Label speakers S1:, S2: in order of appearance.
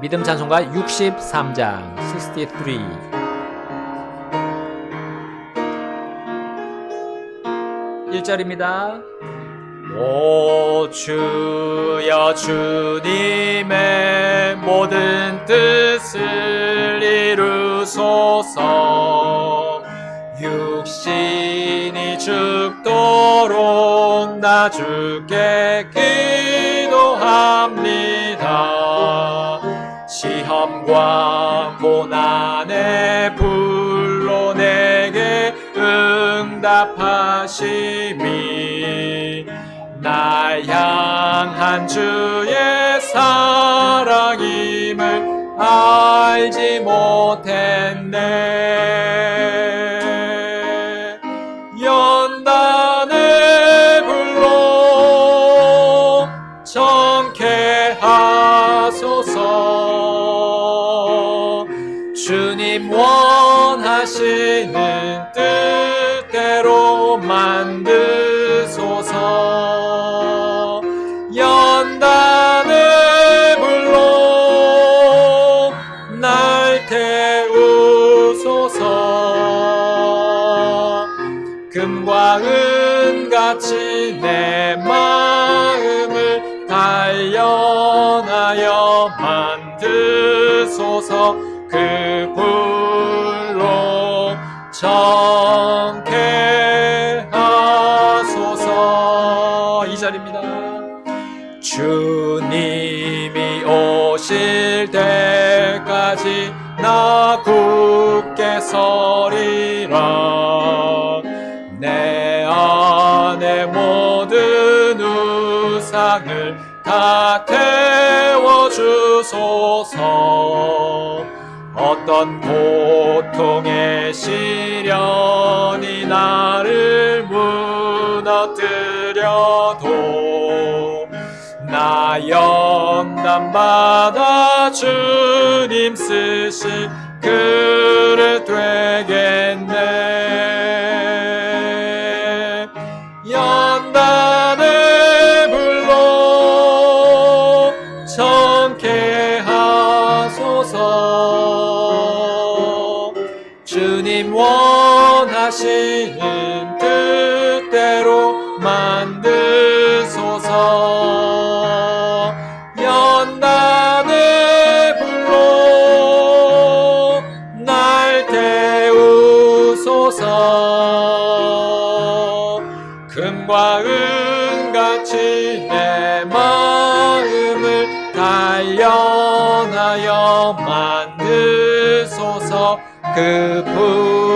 S1: 믿음 찬송가 63장 63 1절입니다. 오 주여 주님의 모든 뜻을 이루소서. 육신이 죽도록 나 주께 기도합니다 시험과 고난의 불로 내게 응답하심이 나 향한 주의 사랑임을 알지 못했네. 연단의 불로 정케 하 주님 원하시는 뜻대로 만드소서. 연단의 불로 날 태우소서. 금과 은같이 내 마음을 단련하 정케 하소서. 이 자리입니다. 주님이 오실 때까지 나 굳게 서리라. 내 안에 모든 우상을 다 태워주소서 어떤 고통의 시련이 나를 무너뜨려도 나 연단 받아 주님 쓰신 그릇 되겠네. 연단의 불로 정케 하소서 주님 원하시는 뜻대로 만드소서. 연단의 불로 날 태우소서. 금과 은같이 내 마음을 단련하여 만 que pour